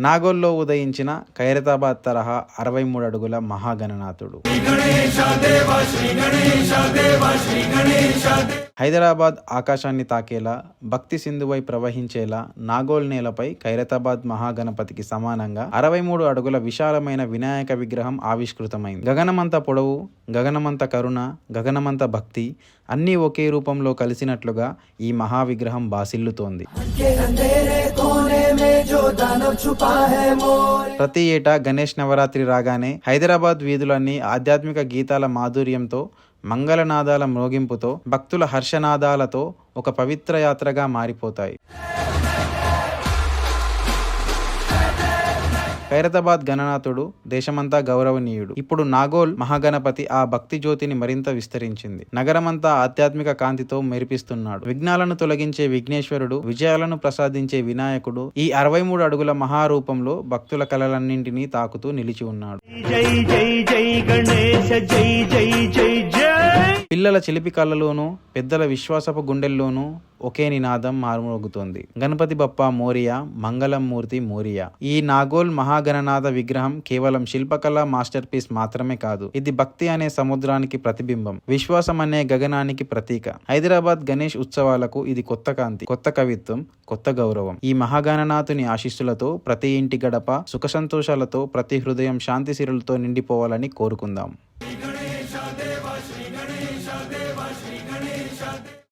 నాగోల్లో ఉదయించిన ఖైరతాబాద్ తరహా అరవై మూడు అడుగుల మహాగణనాథుడు. హైదరాబాద్ ఆకాశాన్ని తాకేలా భక్తి సింధువై ప్రవహించేలా నాగోల్ నేలపై ఖైరతాబాద్ మహాగణపతికి సమానంగా అరవై మూడు అడుగుల విశాలమైన వినాయక విగ్రహం ఆవిష్కృతమైంది. గగనమంత పొడవు గగనమంత కరుణ గగనమంత భక్తి అన్నీ ఒకే రూపంలో కలిసినట్లుగా ఈ మహా విగ్రహం బాసిల్లుతోంది. ప్రతి ఏటా గణేష్ నవరాత్రి రాగానే హైదరాబాద్ వీధులన్నీ ఆధ్యాత్మిక గీతాల మాధుర్యంతో మంగళనాదాల మ్రోగింపుతో భక్తుల హర్షనాదాలతో ఒక పవిత్ర యాత్రగా మారిపోతాయి. ఖైరతాబాద్ గణనాథుడు దేశమంతా గౌరవనీయుడు. ఇప్పుడు నాగోల్ మహాగణపతి ఆ భక్తి జ్యోతిని మరింత విస్తరించింది. నగరమంతా ఆధ్యాత్మిక కాంతితో మెరిపిస్తున్నాడు. విఘ్నాలను తొలగించే విఘ్నేశ్వరుడు విజయాలను ప్రసాదించే వినాయకుడు ఈ అరవై మూడు అడుగుల మహారూపంలో భక్తుల కలలన్నింటినీ తాకుతూ నిలిచి ఉన్నాడు. జై జై జై గణేశ జై జై జై జై పిల్లల చిలిపి కళ్ళలోనూ పెద్దల విశ్వాసపు గుండెల్లోనూ ఒకే నినాదం మారుమోగుతోంది. గణపతి బప్ప మోరియా మంగళం మూర్తి మోరియా. ఈ నాగోల్ మహాగణనాథ విగ్రహం కేవలం శిల్పకళ మాస్టర్ పీస్ మాత్రమే కాదు ఇది భక్తి అనే సముద్రానికి ప్రతిబింబం విశ్వాసం అనే గగనానికి ప్రతీక. హైదరాబాద్ గణేష్ ఉత్సవాలకు ఇది కొత్త కాంతి కొత్త కవిత్వం కొత్త గౌరవం. ఈ మహాగణనాథుని ఆశీస్సులతో ప్రతి ఇంటి గడప సుఖ సంతోషాలతో ప్రతి హృదయం శాంతి సిరులతో నిండిపోవాలని కోరుకుందాం. श्री गणेश देवा श्री गणेश